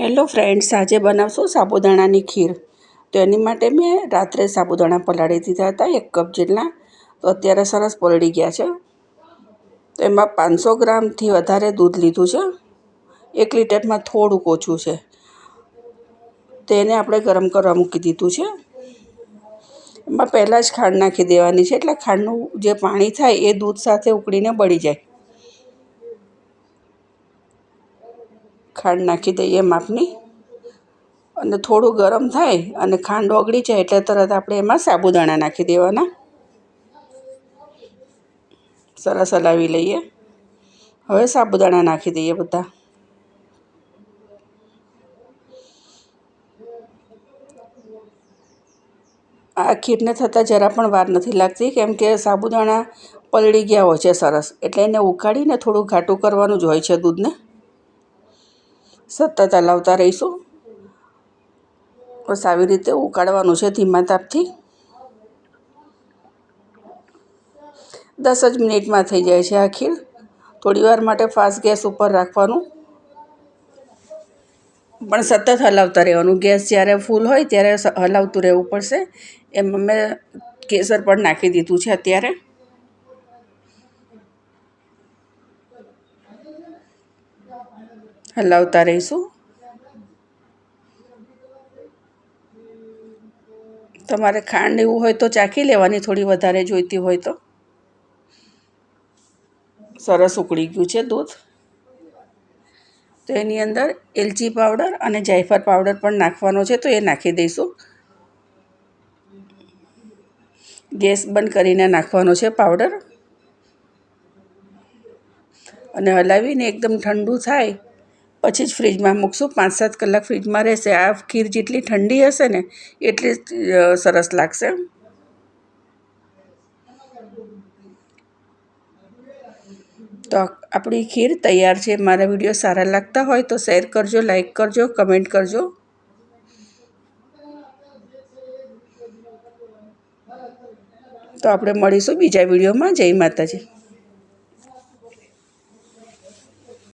Hello friends, આજે બનાવશું સાબુદાણાની ખીર. તો એની માટે મેં રાત્રે સાબુદાણા પલાળી દીધા હતા, એક કપ જેટલા. તો અત્યારે સરસ પલળી ગયા છે. તો એમાં પાંચસો ગ્રામથી વધારે દૂધ લીધું છે. એક લીટરમાં થોડુંક ઓછું છે. તેને આપણે ગરમ કરવા મૂકી દીધું છે. એમાં પહેલાં જ ખાંડ નાખી દેવાની છે, એટલે ખાંડનું જે પાણી થાય એ દૂધ સાથે ઉકળીને બળી જાય. ખાંડ નાખી દઈએ માપની. અને થોડું ગરમ થાય અને ખાંડ ઓગળી જાય એટલે તરત આપણે એમાં સાબુદાણા નાખી દેવાના. સરસ હલાવી લઈએ. હવે સાબુદાણા નાખી દઈએ બધા. આ ખીરને થતાં જરા પણ વાર નથી લાગતી કેમ કે સાબુદાણા પલળી ગયા હોય છે સરસ. એટલે એને ઉકાળીને થોડું ઘાટું કરવાનું જ હોય છે દૂધને. સતત હલાવતા રહીશું. બસ આવી રીતે ઉકાળવાનું છે ધીમા તાપથી. દસ જ મિનિટમાં થઈ જાય છે આ ખીર. થોડી વાર માટે ફાસ્ટ ગેસ ઉપર રાખવાનું. પણ સતત હલાવતા રહેવાનું. ગેસ જ્યારે ફૂલ હોય ત્યારે હલાવતું રહેવું પડશે. એમાં મેં કેસર પણ નાખી દીધું છે અત્યારે. હલાવતા રહીશું તમારે ખાંડ એવું હોય તો ચાખી લેવાની, થોડી વધારે જોઈતી હોય તો. સરસ ઉકળી ગયું છે દૂધ. તો એની અંદર એલચી પાવડર અને જાયફળ પાવડર પણ નાખવાનો છે, તો એ નાખી દઈશું. ગેસ બંધ કરીને નાખવાનો છે પાવડર. અને હલાવીને એકદમ ઠંડુ થાય, પછી જ ફ્રીજમાં મૂકશું. પાંચ સાત કલાક ફ્રીજમાં રહેશે. આ ખીર જેટલી ઠંડી હશે ને, એટલી સરસ લાગશે. તો આપણી ખીર તૈયાર છે. મારા વીડિયો સારા લાગતા હોય તો શેર કરજો, લાઈક કરજો, કમેન્ટ કરજો. તો આપણે મળીશું બીજા વિડીયોમાં. જય માતાજી.